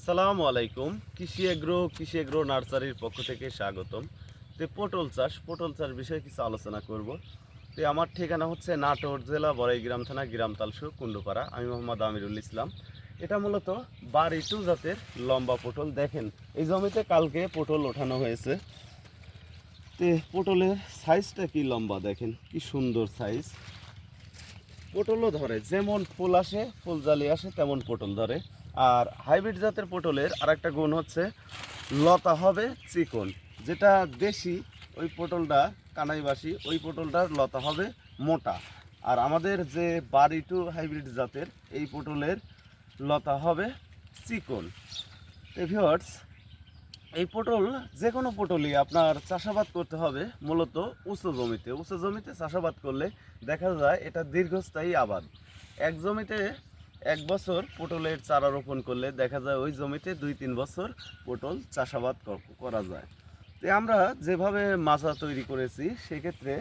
আসসালামু আলাইকুম। কৃষি এগ্রো কৃষি এগ্রো নার্সারির পক্ষ থেকে স্বাগতম। তো পটল চাষ পটল চাষ বিষয়ে কিছু আলোচনা করব। তো আমার ঠিকানা হচ্ছে নাটোর জেলা বড়াইগ্রাম থানা গ্রাম তালসু কুণ্ডুপাড়া। আমি মোহাম্মদ আমিরুল ইসলাম। এটা মূলত বাড়ি টু জাতের লম্বা পটল। দেখেন, এই জমিতে কালকে পটল ওঠানো হয়েছে। তে পটলের সাইজটা কি লম্বা দেখেন, কি সুন্দর সাইজ। পটলও ধরে, যেমন ফুল আসে, ফুল জালি আসে, তেমন পটল ধরে। আর হাইব্রিড জাতের পটলের আরেকটা গুণ হচ্ছে লতা হবে চিকন। যেটা দেশি, ওই পটলটা কানাইবাসী, ওই পটলটার লতা হবে মোটা। আর আমাদের যে বাড়ি টু হাইব্রিড জাতের, এই পটলের লতা হবে চিকন। ভিওর্স এই পটল যে কোনো পটলই আপনার চাষাবাদ করতে হবে মূলত উঁচু জমিতে। উঁচু জমিতে চাষাবাদ করলে দেখা যায় এটা দীর্ঘস্থায়ী আবাদ। এক জমিতে এক বছর পটলের চারা রোপণ করলে দেখা যায় ওই জমিতে দুই তিন বছর পটল চাষাবাদ করা যায়। তো আমরা যেভাবে মাচা তৈরি করেছি, সেক্ষেত্রে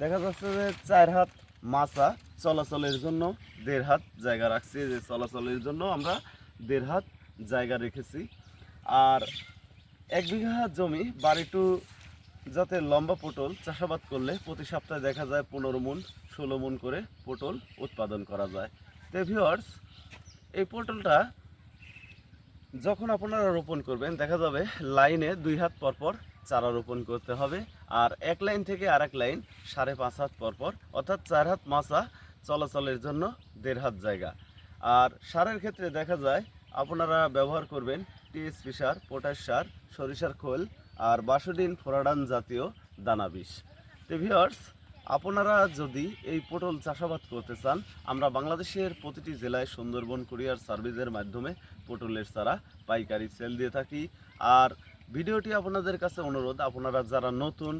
দেখা যাচ্ছে যে চার হাত মাচা চলাচলের জন্য দেড় হাত জায়গা রাখছি, যে চলাচলের জন্য আমরা দেড় হাত জায়গা রেখেছি। আর এক বিঘা জমি বাড়ি টু যাতে লম্বা পটল চাষাবাদ করলে প্রতি সপ্তাহে দেখা যায় পনেরো মন, ষোলো মন করে পটল উৎপাদন করা যায়। তো এই পটলটা যখন আপনারা রোপণ করবেন, দেখা যাবে লাইনে দুই হাত পরপর চারা রোপণ করতে হবে আর এক লাইন থেকে আর এক লাইন সাড়ে পাঁচ হাত পরপর, অর্থাৎ চার হাত মাছা চলাচলের জন্য দেড় হাত জায়গা। আর সারের ক্ষেত্রে দেখা যায় আপনারা ব্যবহার করবেন টিএসপি সার, পটাশ সার, সরিষার খোল আর বাসুডিন ফোরাডান জাতীয় দানা বিষ তো আপনারা যদি এই পটল চাষাবাদ করতে চান, আমরা বাংলাদেশের প্রতিটি জেলায় সুন্দরবন কুরিয়ার সার্ভিসের মাধ্যমে পটলের চারা, পাইকারি সেল দিয়ে থাকি। আর ভিডিওটি আপনাদের কাছে অনুরোধ, আপনারা যারা নতুন,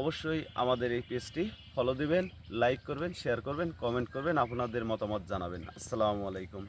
অবশ্যই আমাদের এই পেজটি ফলো দিবেন লাইক করবেন শেয়ার করবেন কমেন্ট করবেন, আপনাদের মতামত জানাবেন। আসসালামু আলাইকুম।